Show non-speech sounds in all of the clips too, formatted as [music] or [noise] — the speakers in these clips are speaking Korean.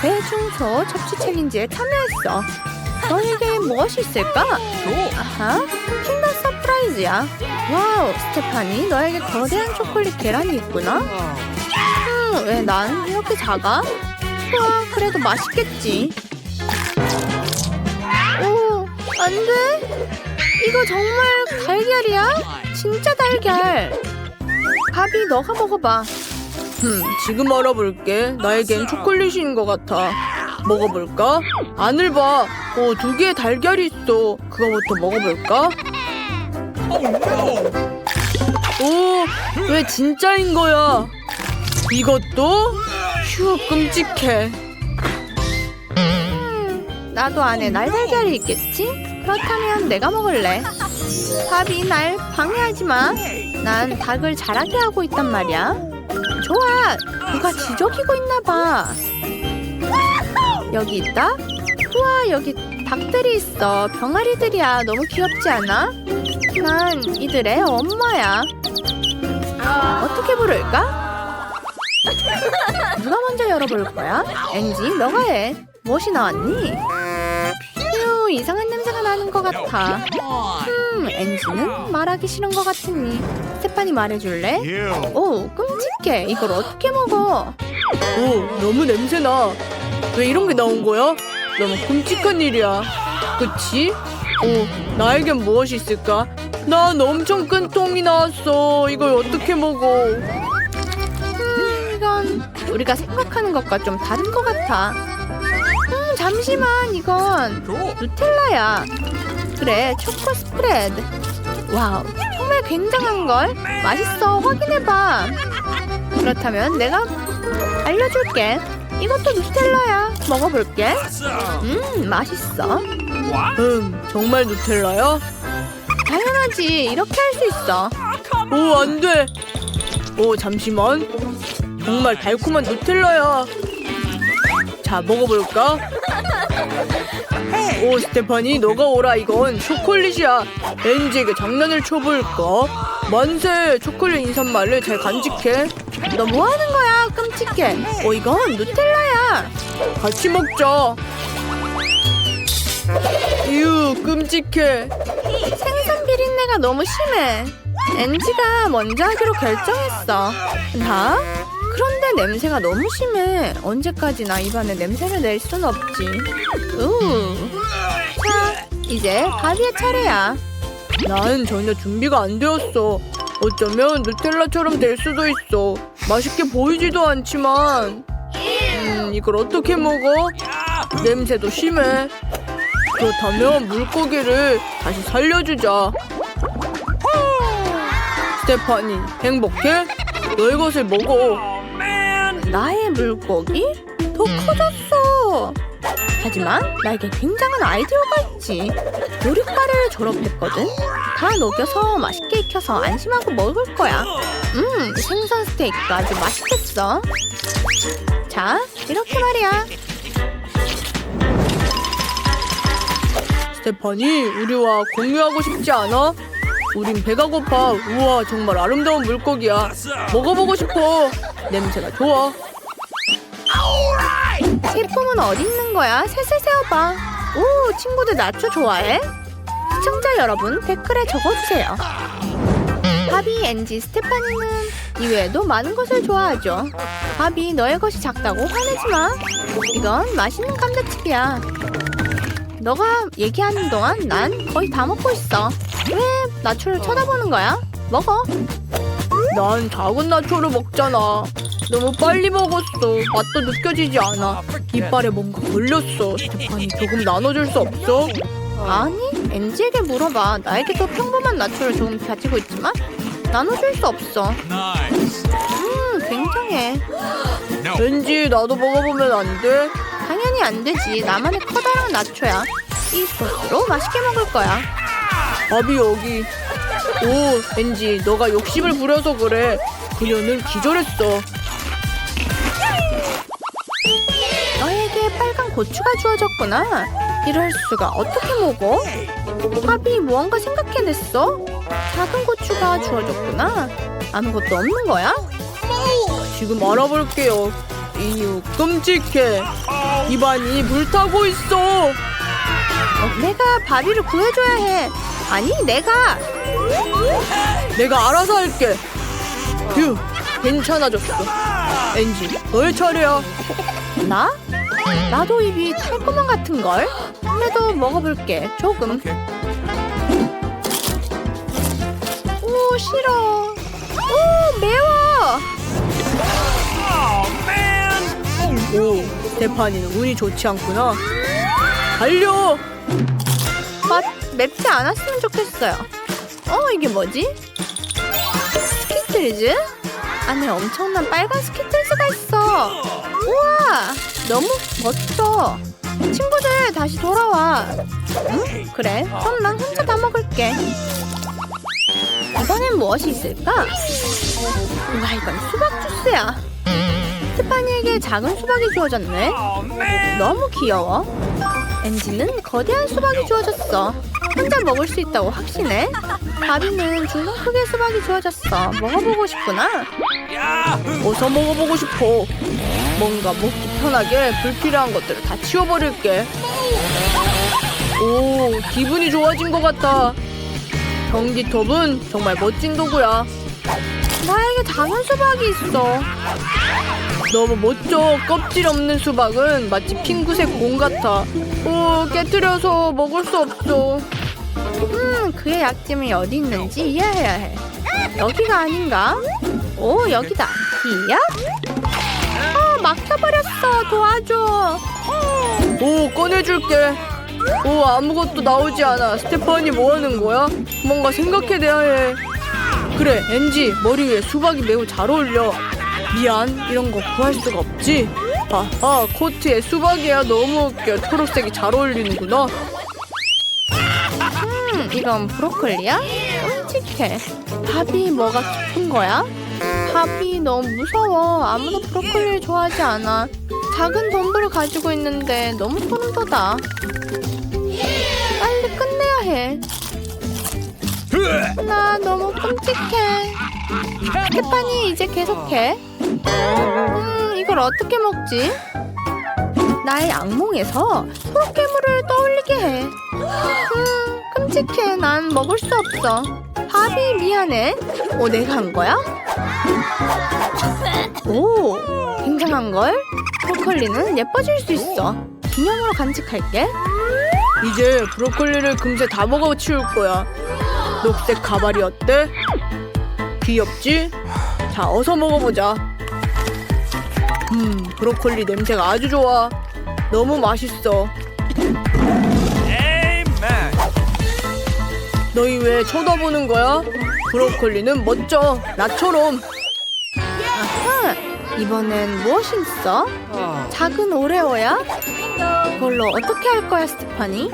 대중소 섭취 챌린지에 참여했어. 너에게 무엇이 있을까? 아하, 킹덤 서프라이즈야. 와우, 스테파니, 너에게 거대한 초콜릿 계란이 있구나. 음, 왜 난 이렇게 작아? 우와, 그래도 맛있겠지. 오, 안 돼. 이거 정말 달걀이야? 진짜 달걀. 바비, 너가 먹어봐. 음, 지금 알아볼게. 나에겐 초콜릿인 것 같아. 먹어볼까? 안을 봐. 어, 두 개의 달걀이 있어. 그거부터 먹어볼까? 오, 왜 진짜인 거야? 이것도? 휴, 끔찍해. 음, 나도 안에 날달걀이 있겠지? 그렇다면 내가 먹을래. 바비, 날 방해하지 마. 난 닭을 자라게 하고 있단 말이야. 좋아, 누가 지저귀고 있나 봐. 여기 있다. 우와, 여기 닭들이 있어. 병아리들이야. 너무 귀엽지 않아? 난 이들의 엄마야. 어떻게 부를까? 누가 먼저 열어볼 거야? 엔지, 너가 해. 무엇이 나왔니? 휴, 이상한 냄새 가 나는 것 같아. 음, 엔지는 말하기 싫은 것 같으니. 스테파니 말해줄래? 오, 끔찍해. 이걸 어떻게 먹어? 오, 너무 냄새나. 왜 이런 게 나온 거야? 너무 끔찍한 일이야. 그치? 오, 나에겐 무엇이 있을까? 난 엄청 큰 똥이 나왔어. 이걸 어떻게 먹어? 음, 이건 우리가 생각하는 것과 좀 다른 것 같아. 음, 잠시만, 이건 누텔라야. 그래, 초코 스프레드. 와우, 정말 굉장한 걸. 맛있어, 확인해봐. 그렇다면 내가 알려줄게. 이것도 누텔라야. 먹어볼게. 음, 맛있어. 음, 정말 누텔라야? 당연하지. 이렇게 할 수 있어. 오, 안 돼. 오, 잠시만. 정말 달콤한 누텔라야. 자, 먹어볼까? 오, 스테파니, 너가 오라. 이건 초콜릿이야. 엔지에게 장난을 쳐볼까? 만세! 초콜릿 인사말을 잘 간직해. 너 뭐 하는 거야? 끔찍해. 어, 이건 누텔라야. 같이 먹자. 이유, 끔찍해. 생선 비린내가 너무 심해. 엔지가 먼저 하기로 결정했어. 나? 냄새가 너무 심해. 언제까지나 입안에 냄새를 낼 순 없지. 우. 자, 이제 바비의 차례야. 난 전혀 준비가 안 되었어. 어쩌면 누텔라처럼 될 수도 있어. 맛있게 보이지도 않지만. 음, 이걸 어떻게 먹어? 냄새도 심해. 그렇다면 물고기를 다시 살려주자. 스테파니, 행복해? 너의 것을 먹어. 나의 물고기? 더 커졌어. 하지만 나에게 굉장한 아이디어가 있지. 요리과를 졸업했거든. 다 녹여서 맛있게 익혀서 안심하고 먹을 거야. 음, 생선 스테이크 아주 맛있겠어. 자, 이렇게 말이야. 스테파니, 우리와 공유하고 싶지 않아? 우린 배가 고파. 우와, 정말 아름다운 물고기야. 먹어보고 싶어. 냄새가 좋아. 제품은 어디 있는 거야? 셋을 세워봐. 오, 친구들 나초 좋아해? 시청자 여러분 댓글에 적어주세요. 바비, 엔지, 스테파니는 이외에도 많은 것을 좋아하죠. 바비, 너의 것이 작다고 화내지 마. 이건 맛있는 감자칩이야. 너가 얘기하는 동안 난 거의 다 먹고 있어. 왜 나초를 쳐다보는 거야? 먹어. 난 작은 나초를 먹잖아. 너무 빨리 먹었어. 맛도 느껴지지 않아. 이빨에 뭔가 걸렸어. 스테파니 조금 나눠줄 수 없어? 아니, 엔지에게 물어봐. 나에게도 평범한 나초를 조금 가지고 있지만 나눠줄 수 없어. 음, 굉장해. 왠지 나도 먹어보면 안 돼? 당연히 안 되지. 나만의 커다란 나초야. 이 소스로 맛있게 먹을 거야. 밥이 여기. 오, 왠지 너가 욕심을 부려서 그래. 그녀는 기절했어. 너에게 빨간 고추가 주어졌구나. 이럴 수가 어떻게 먹어? 밥이 무언가 생각해냈어? 작은 고추가 주어졌구나. 아무것도 없는 거야? 지금 알아볼게요. 이유 끔찍해. 입안이 불타고 있어. 어, 내가 바비를 구해줘야 해. 아니, 내가. 내가 알아서 할게. 휴, 괜찮아졌어. 엔지, 너의 차례야. 나? 나도 입이 탈구멍 같은 걸. 그래도 먹어볼게. 조금. 오 싫어. 오 매워. 오, 스테파니는 운이 좋지 않구나. 달려! 맛 맵지 않았으면 좋겠어요. 어 이게 뭐지? 스키틀즈? 안에 엄청난 빨간 스키틀즈가 있어. 우와 너무 멋져. 친구들 다시 돌아와. 응? 그래 그럼 난 혼자 다 먹을게. 이번엔 무엇이 있을까? 우와 이건 수박 주스야. 스테파니에게 작은 수박이 주어졌네. 너무 귀여워. 엔지는 거대한 수박이 주어졌어. 혼자 먹을 수 있다고 확신해? 바비는 중간 크기의 수박이 주어졌어. 먹어보고 싶구나. 어서 먹어보고 싶어. 뭔가 먹기 편하게 불필요한 것들을 다 치워버릴게. 오, 기분이 좋아진 것 같아. 전기톱은 정말 멋진 도구야. 나에게 작은 수박이 있어. 너무 멋져. 껍질 없는 수박은 마치 핑크색 공 같아. 오, 깨뜨려서 먹을 수 없어. 음, 그의 약점이 어디 있는지 이해해야 해. 여기가 아닌가? 오, 여기다. 히야? 어, 막혀버렸어. 도와줘. 오, 꺼내줄게. 오, 아무것도 나오지 않아. 스테파니 뭐 하는 거야? 뭔가 생각해내야 해. 그래, 엔지, 머리 위에 수박이 매우 잘 어울려. 미안, 이런 거 구할 수가 없지. 아, 아, 코트에 수박이야. 너무 웃겨. 초록색이 잘 어울리는구나. 음, 이건 브로콜리야? 끔찍해. 밥이 뭐가 깊은 거야? 밥이 너무 무서워. 아무도 브로콜리를 좋아하지 않아. 작은 덤불을 가지고 있는데 너무 소름 돋아. 빨리 끝내야 해. 나 너무 끔찍해. 스테파니 이제 계속해. 음, 이걸 어떻게 먹지? 나의 악몽에서 소괴물을 떠올리게 해. 음, 끔찍해. 난 먹을 수 없어. 밥이 미안해. 오, 내가 한 거야? 오, 굉장한 걸. 브로콜리는 예뻐질 수 있어. 기념으로 간직할게. 이제 브로콜리를 금세 다 먹어 치울 거야. 녹색 가발이 어때? 귀엽지? 자, 어서 먹어보자. 음, 브로콜리 냄새가 아주 좋아. 너무 맛있어. 너희 왜 쳐다보는 거야? 브로콜리는 멋져. 나처럼. 아하, 이번엔 무엇이 있어? 작은 오레오야? 그걸로 어떻게 할 거야, 스테파니?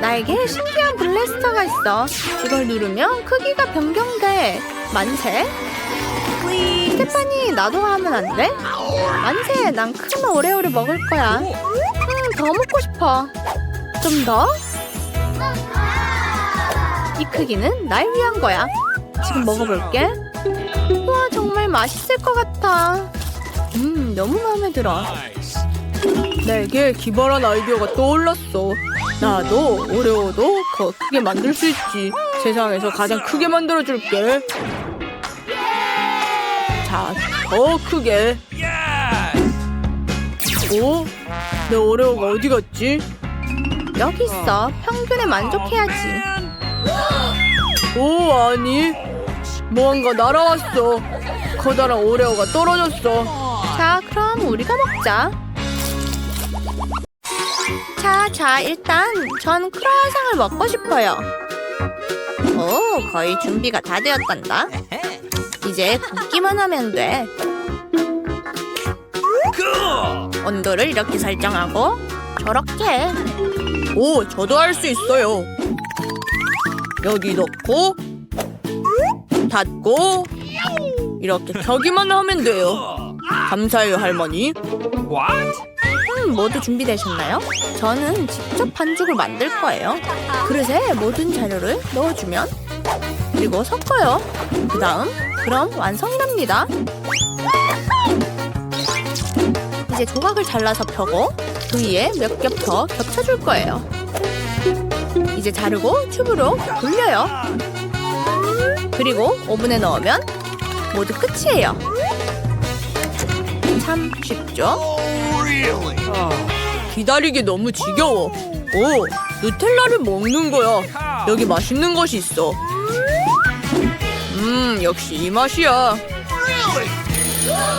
나에게 신기한 블래스터가 있어. 이걸 누르면 크기가 변경돼. 만세. 스테파니, 나도 하면 안 돼? 만세, 난 큰 오레오를 먹을 거야. 음, 더 먹고 싶어. 좀 더? 이 크기는 날 위한 거야. 지금 먹어볼게. 우와, 정말 맛있을 것 같아. 음, 너무 마음에 들어. 내게 기발한 아이디어가 떠올랐어. 나도 오레오도 더 크게 만들 수 있지. 세상에서 가장 크게 만들어줄게. 자, 더 크게. 오? 내 오레오가 어디 갔지? 여기 있어. 평균에 만족해야지. 오, 아니. 무언가 날아왔어. 커다란 오레오가 떨어졌어. 자, 그럼 우리가 먹자. 자, 자, 일단 전 크로와상을 먹고 싶어요. 오, 거의 준비가 다 되었단다. 이제 굽기만 하면 돼. 온도를 이렇게 설정하고 저렇게 오, 저도 할 수 있어요. 여기 넣고 닫고 이렇게 켜기만 하면 돼요. 감사해요, 할머니. 음, 모두 준비되셨나요? 저는 직접 반죽을 만들 거예요. 그릇에 모든 재료를 넣어주면 그리고 섞어요. 그 다음 그럼 완성됩니다. 이제 조각을 잘라서 펴고 그 위에 몇 겹 더 겹쳐줄 거예요. 이제 자르고 튜브로 돌려요. 그리고 오븐에 넣으면 모두 끝이에요. 참 쉽죠? 기다리기 너무 지겨워. 오, 누텔라를 먹는 거야. 여기 맛있는 것이 있어. 음, 역시 이 맛이야.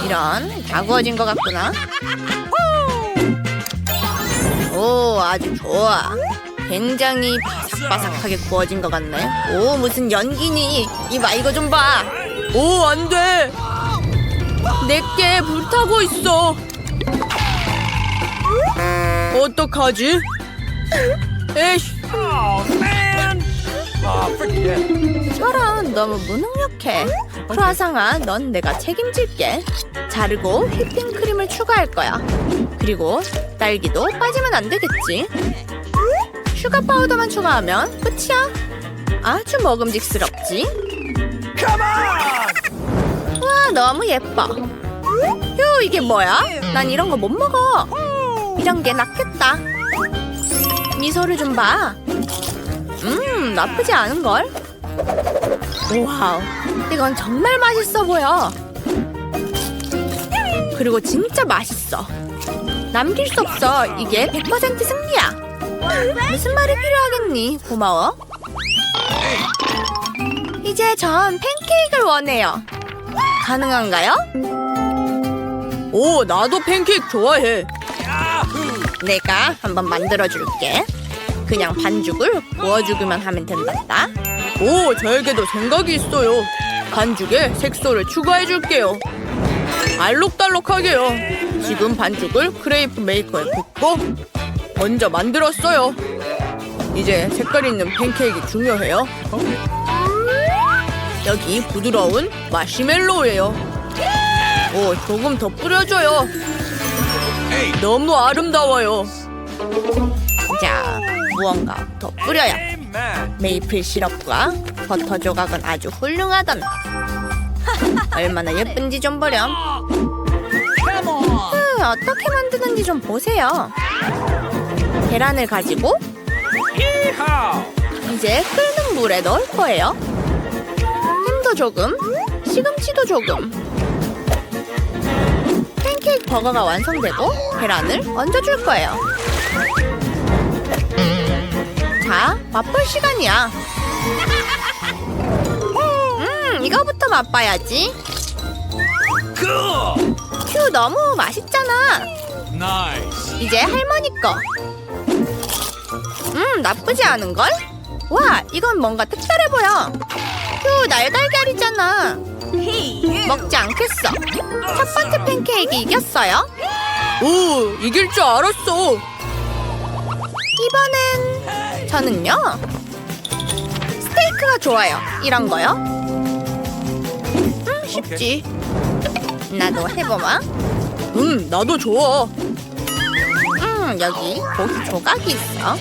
이런 다 구워진 것 같구나. 오 아주 좋아. 굉장히 바삭바삭하게 구워진 것 같네. 오 무슨 연기니? 이봐 이거 좀 봐. 오, 안 돼. 내게 불타고 있어. 어떡하지? 에이씨, 저런 너무 무능력해. 크루아상아 넌 내가 책임질게. 자르고 휘핑 크림을 추가할 거야. 그리고 딸기도 빠지면 안 되겠지. 슈가 파우더만 추가하면 끝이야. 아주 먹음직스럽지? 와 너무 예뻐. 휴 이게 뭐야? 난 이런 거 못 먹어. 이런 게 낫겠다. 미소를 좀 봐. 음 나쁘지 않은 걸. 와우, 이건 정말 맛있어 보여. 그리고 진짜 맛있어. 남길 수 없어. 이게 100% 승리야. 무슨 말이 필요하겠니? 고마워. 이제 전 팬케이크를 원해요. 가능한가요? 오, 나도 팬케이크 좋아해. 내가 한번 만들어줄게. 그냥 반죽을 구워주기만 하면 된단다. 오, 저에게도 생각이 있어요. 반죽에 색소를 추가해줄게요. 알록달록하게요. 지금 반죽을 크레이프 메이커에 붓고 먼저 만들었어요. 이제 색깔 있는 팬케이크 중요해요. 여기 부드러운 마시멜로예요. 오, 조금 더 뿌려줘요. 너무 아름다워요. 자, 무언가 더 뿌려요. 메이플 시럽과 버터 조각은 아주 훌륭하단. [laughs] 얼마나 예쁜지 좀 보렴. 으, 어떻게 만드는지 좀 보세요. 계란을 가지고 이제 끓는 물에 넣을 거예요. 햄도 조금, 시금치도 조금. 팬케이크 버거가 완성되고 계란을 얹어줄 거예요. 자, 맛볼 시간이야. 음, 이거부터 맛봐야지. 큐, 너무 맛있잖아. 이제 할머니 거. 음, 나쁘지 않은걸? 와, 이건 뭔가 특별해 보여. 휴, 날달걀이잖아. 먹지 않겠어. 첫 번째 팬케이크 이겼어요. 오, 이길 줄 알았어. 이번엔 저는요. 스테이크가 좋아요. 이런 거요. 음, 쉽지. 나도 해보마. 음, 나도 좋아. 음, 여기 고기 조각이 있어.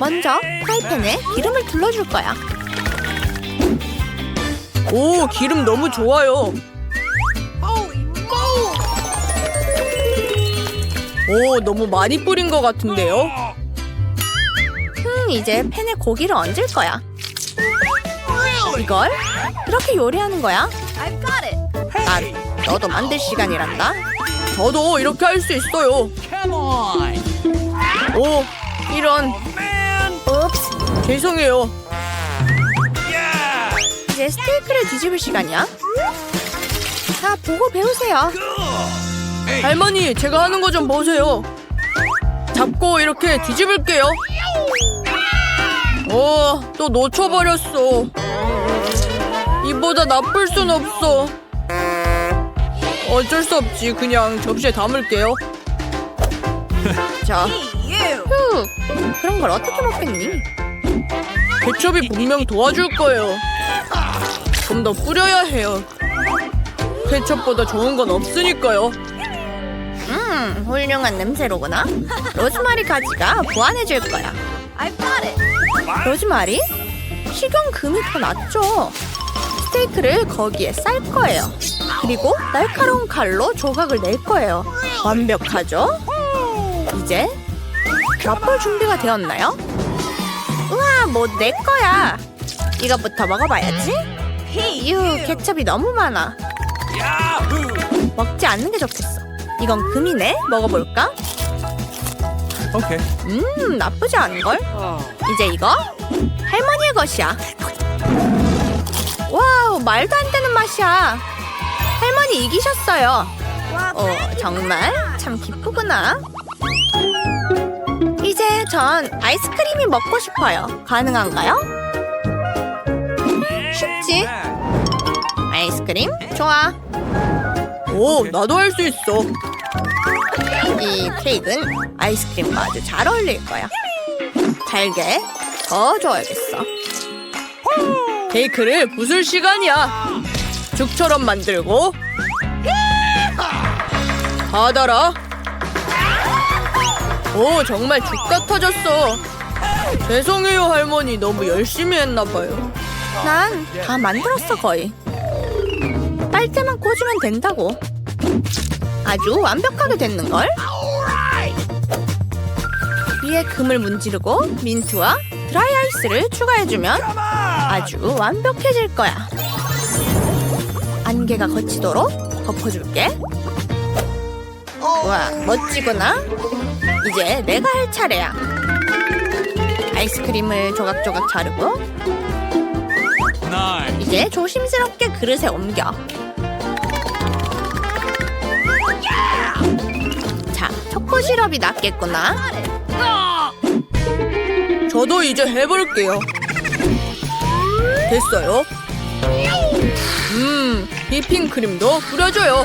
먼저 프라이팬에 기름을 둘러줄 거야. 오, 기름 너무 좋아요. 오, 너무 많이 뿌린 것 같은데요? 음, 이제 팬에 고기를 얹을 거야. 이걸 이렇게 요리하는 거야. 난 너도 만들 시간이란다. 저도 이렇게 할 수 있어요. 오, 이런. 옵스. 죄송해요. 이제 스테이크를 뒤집을 시간이야. 자, 보고 배우세요. 할머니, 제가 하는 거 좀 보세요. 잡고 이렇게 뒤집을게요. 오, 또 놓쳐버렸어. 이보다 나쁠 순 없어. 어쩔 수 없지. 그냥 접시에 담을게요. [laughs] 자, 휴, 그런 걸 어떻게 먹겠니? 케첩이 분명 도와줄 거예요. 좀 더 뿌려야 해요. 케첩보다 좋은 건 없으니까요. 음, 훌륭한 냄새로구나. 로즈마리 가지가 보완해줄 거야. 로즈마리? 식용금이 더 낫죠. 스테이크를 거기에 쌀 거예요. 그리고 날카로운 칼로 조각을 낼 거예요. 완벽하죠? 이제 맛볼 준비가 되었나요? 우와, 뭐 내 거야. 이것부터 먹어봐야지. 유, 케첩이 너무 많아. 먹지 않는 게 좋겠어. 이건 금이네. 먹어볼까? Okay. 음, 나쁘지 않은 걸? 이제 이거 할머니의 것이야. 와우, 말도 안 되는 맛이야. 할머니 이기셨어요. 어, 정말 참 기쁘구나. 이제 전 아이스크림이 먹고 싶어요. 가능한가요? 쉽지? 아이스크림? 좋아. 오, 나도 할 수 있어. 이 케이크는 아이스크림과 아주 잘 어울릴 거야. 잘게 더 줘야겠어. 케이크를 부술 시간이야. 죽처럼 만들고. 받아라. 오, 정말 죽 같아졌어. 죄송해요, 할머니. 너무 열심히 했나봐요. 난 다 만들었어 거의. 빨대만 꽂으면 된다고. 아주 완벽하게 됐는걸? 위에 금을 문지르고 민트와 드라이 아이스를 추가해주면 아주 완벽해질 거야. 안개가 거치도록 덮어줄게. 와, 멋지구나. 이제 내가 할 차례야. 아이스크림을 조각조각 자르고. 이제 조심스럽게 그릇에 옮겨. 자, 초코 시럽이 낫겠구나. 저도 이제 해볼게요. 됐어요. 음, 휘핑크림도 뿌려줘요.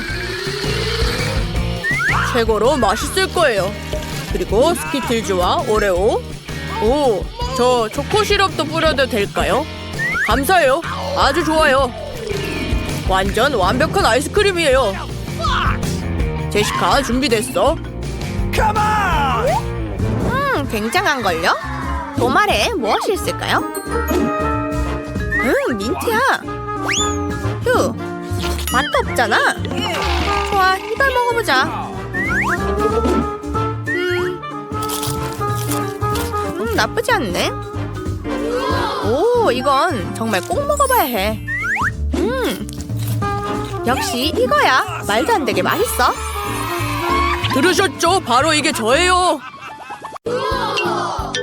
최고로 맛있을 거예요. 그리고 스키틀즈와 오레오. 오, 저 초코 시럽도 뿌려도 될까요? 감사해요. 아주 좋아요. 완전 완벽한 아이스크림이에요. 제시카 준비됐어? Come on! 음, 굉장한걸요? 도말에 무엇이 있을까요? 음, 민트야. 휴, 맛도 없잖아. 좋아, 이걸 먹어보자. 음, 나쁘지 않네. 오, 이건 정말 꼭 먹어봐야 해. 음, 역시 이거야. 말도 안 되게 맛있어. 들으셨죠? 바로 이게 저예요.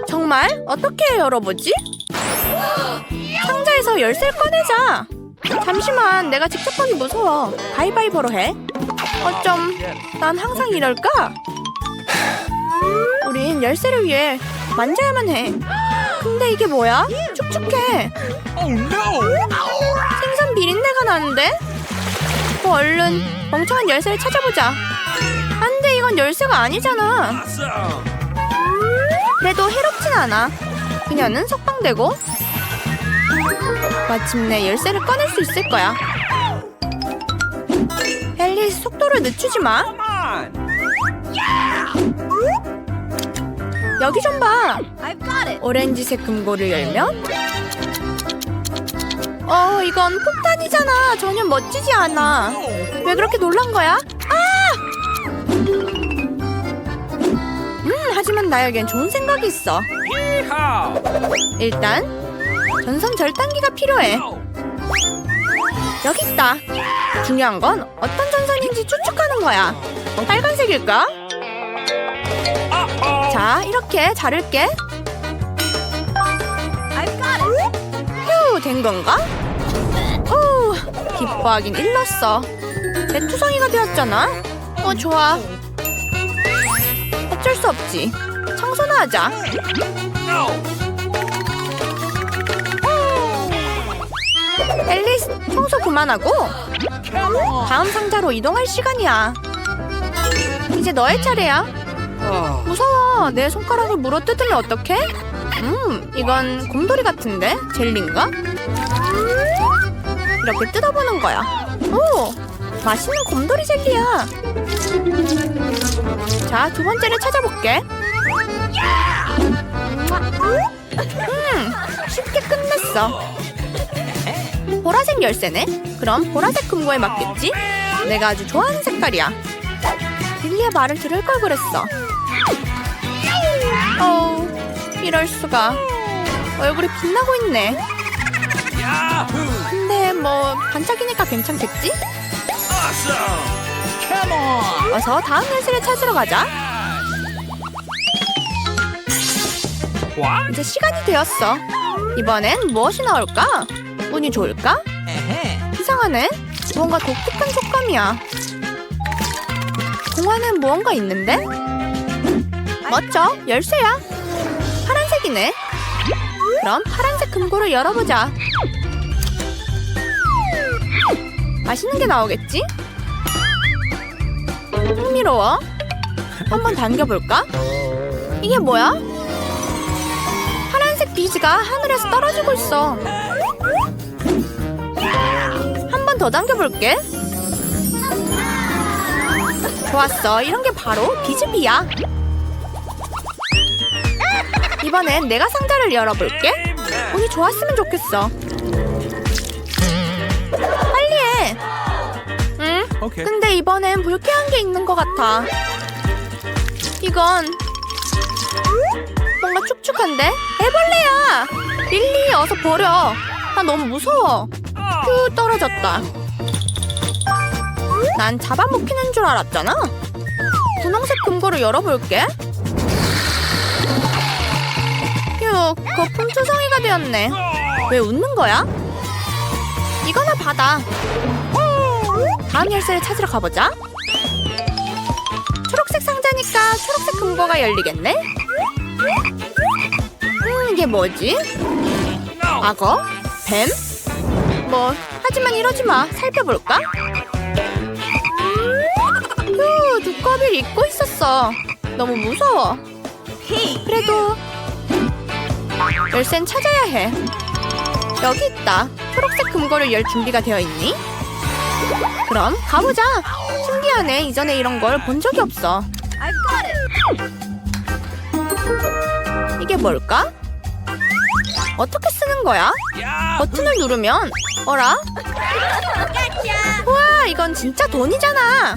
정말? 어떻게 열어보지? 상자에서 열쇠를 꺼내자. 잠시만, 내가 직접 하기 무서워. 가위바위보로 해. 어쩜 난 항상 이럴까? 우린 열쇠를 위해 만져야만 해. 근데 이게 뭐야? 축축해. Oh! 생선 비린내가 나는데? 또 얼른 멍청한 열쇠를 찾아보자. 안 돼, 이건 열쇠가 아니잖아. 그래도 해롭진 않아. 그녀는 석방되고 마침내 열쇠를 꺼낼 수 있을 거야. 앨리스 속도를 늦추지 마. 여기 좀 봐. 오렌지색 금고를 열면 어 이건 폭탄이잖아. 전혀 멋지지 않아. 왜 그렇게 놀란 거야? 아! 음 하지만 나에겐 좋은 생각이 있어. 일단 전선 절단기가 필요해. 여기 있다. 중요한 건 어떤 전선인지 추측하는 거야. 빨간색일까? 자, 이렇게 자를게. 휴, 된 건가? 오, 기뻐하긴 일렀어. 대투성이가 되었잖아. 어, 좋아. 어쩔 수 없지. 청소나 하자. 앨리스, 청소 그만하고! 다음 상자로 이동할 시간이야. 이제 너의 차례야. 무서워. 내 손가락을 물어 뜯으면 어떡해? 음, 이건 곰돌이 같은데? 젤리인가? 이렇게 뜯어보는 거야. 오, 맛있는 곰돌이 젤리야. 자, 두 번째를 찾아볼게. 음, 쉽게 끝냈어. 보라색 열쇠네? 그럼 보라색 금고에 맞겠지? 내가 아주 좋아하는 색깔이야. 릴리의 말을 들을 걸 그랬어. 이럴 수가. 얼굴이 빛나고 있네. 근데 뭐 반짝이니까 괜찮겠지? 어서 다음 열쇠를 찾으러 가자. 이제 시간이 되었어. 이번엔 무엇이 나올까? 운이 좋을까? 이상하네. 뭔가 독특한 촉감이야. 공안엔 무언가 있는데? 멋져. 열쇠야. 파란색이네. 그럼 파란색 금고를 열어보자. 맛있는 게 나오겠지? 흥미로워. 한번 당겨볼까? 이게 뭐야? 파란색 비즈가 하늘에서 떨어지고 있어. 한 번 더 당겨볼게. 좋았어. 이런 게 바로 비즈비야. 이번엔 내가 상자를 열어볼게. 운이 좋았으면 좋겠어. 빨리 해. 응? 근데 이번엔 불쾌한 게 있는 것 같아. 이건 뭔가 축축한데? 애벌레야! 릴리 어서 버려. 나 너무 무서워. 휴 떨어졌다. 난 잡아먹히는 줄 알았잖아. 분홍색 금고를 열어볼게. 휴 거품 투성이가 되었네. 왜 웃는 거야? 이거나 받아. 다음 열쇠를 찾으러 가보자. 초록색 상자니까 초록색 금고가 열리겠네? 음, 이게 뭐지? 악어? 뱀? 뭐, 하지만 이러지 마. 살펴볼까? 휴, 두꺼비를 입고 있었어. 너무 무서워. 그래도 열쇠는 찾아야 해. 여기 있다. 초록색 금고를 열 준비가 되어 있니? 그럼 가보자. 신기하네. 이전에 이런 걸 본 적이 없어. 이게 뭘까? 어떻게 쓰는 거야? 버튼을 누르면 어라? 우와 이건 진짜 돈이잖아.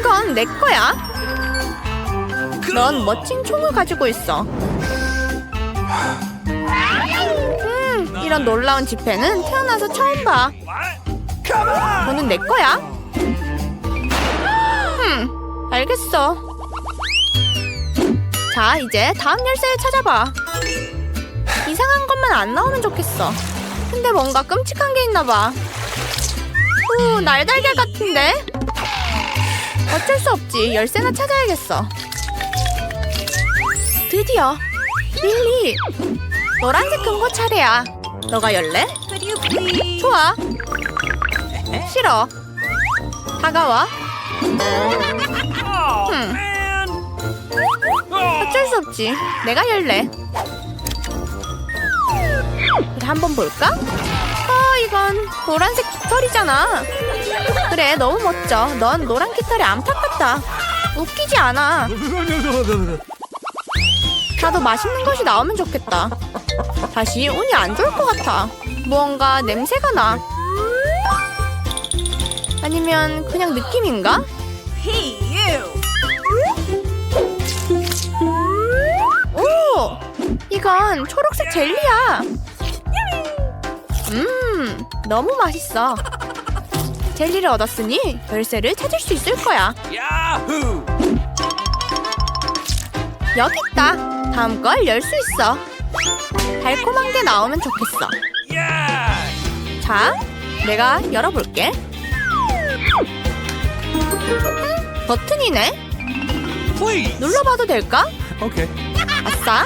이건 내 거야. 넌 멋진 총을 가지고 있어. 음 이런 놀라운 지폐는 태어나서 처음 봐. 너는 내 거야? 흠, 알겠어. 자, 이제 다음 열쇠를 찾아봐. 이상한 것만 안 나오면 좋겠어. 근데 뭔가 끔찍한 게 있나 봐. 후, 날달걀 같은데? 어쩔 수 없지. 열쇠나 찾아야겠어. 드디어. 릴리. 노란색 금고 차례야. 너가 열래? 좋아. 싫어. 다가와. Oh. 어쩔 수 없지. 내가 열래. 우리 한번 볼까? 어, 이건 노란색 깃털이잖아. 그래, 너무 멋져. 넌 노란 깃털이 같다. 웃기지 않아. [laughs] 나도 맛있는 것이 나오면 좋겠다. 다시 운이 안 좋을 것 같아. 무언가 냄새가 나. 아니면 그냥 느낌인가? 오! 이건 초록색 젤리야. 음, 너무 맛있어. 젤리를 얻었으니 열쇠를 찾을 수 있을 거야. Yahoo! 여기 있다. 다음 걸 열 수 있어. 달콤한 게 나오면 좋겠어. 자, 내가 열어볼게. 음, 버튼이네. 눌러봐도 될까? 아싸.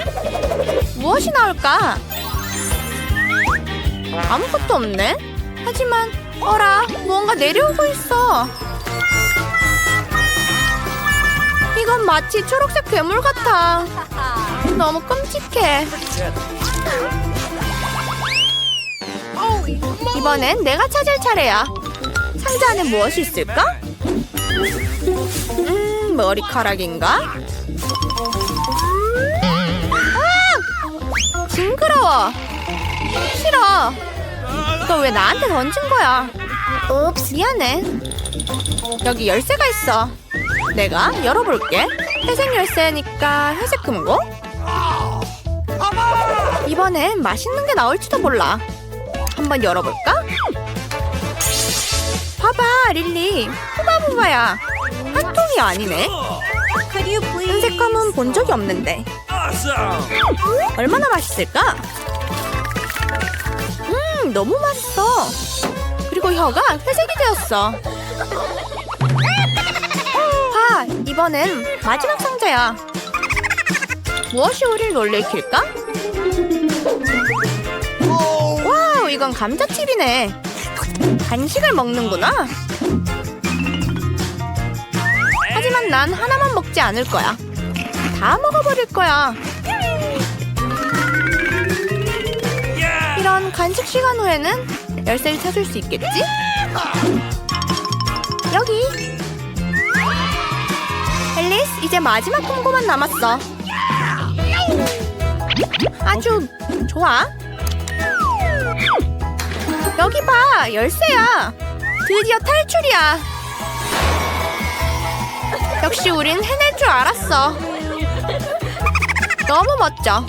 무엇이 나올까? 아무것도 없네. 하지만 어라, 무언가 내려오고 있어. 이건 마치 초록색 괴물 같아. 너무 끔찍해. 이번엔 내가 찾을 차례야. 상자 안에 무엇이 있을까? 음, 머리카락인가? 아! 징그러워. 싫어. 너왜 나한테 던진 거야? 옵스, 미안해. 여기 열쇠가 있어. 내가 열어볼게. 회색 열쇠니까 회색 금고? 이번엔 맛있는 게 나올지도 몰라. 한번 열어볼까? 봐봐, 릴리. 후바부바야. 한 통이 아니네. 흰색감은 본 적이 없는데. 얼마나 맛있을까? 음, 너무 맛있어. 그리고 혀가 회색이 되었어. 봐, 이번엔 마지막 상자야. 무엇이 우릴 놀래킬까? 와우, 이건 감자칩이네. 간식을 먹는구나. 하지만 난 하나만 먹지 않을 거야. 다 먹어버릴 거야. 이런 간식 시간 후에는 열쇠를 찾을 수 있겠지? 여기. 앨리스, 이제 마지막 통고만 남았어. 아주 좋아. 여기 봐, 열쇠야. 드디어 탈출이야. 역시 우린 해낼 줄 알았어. 너무 멋져.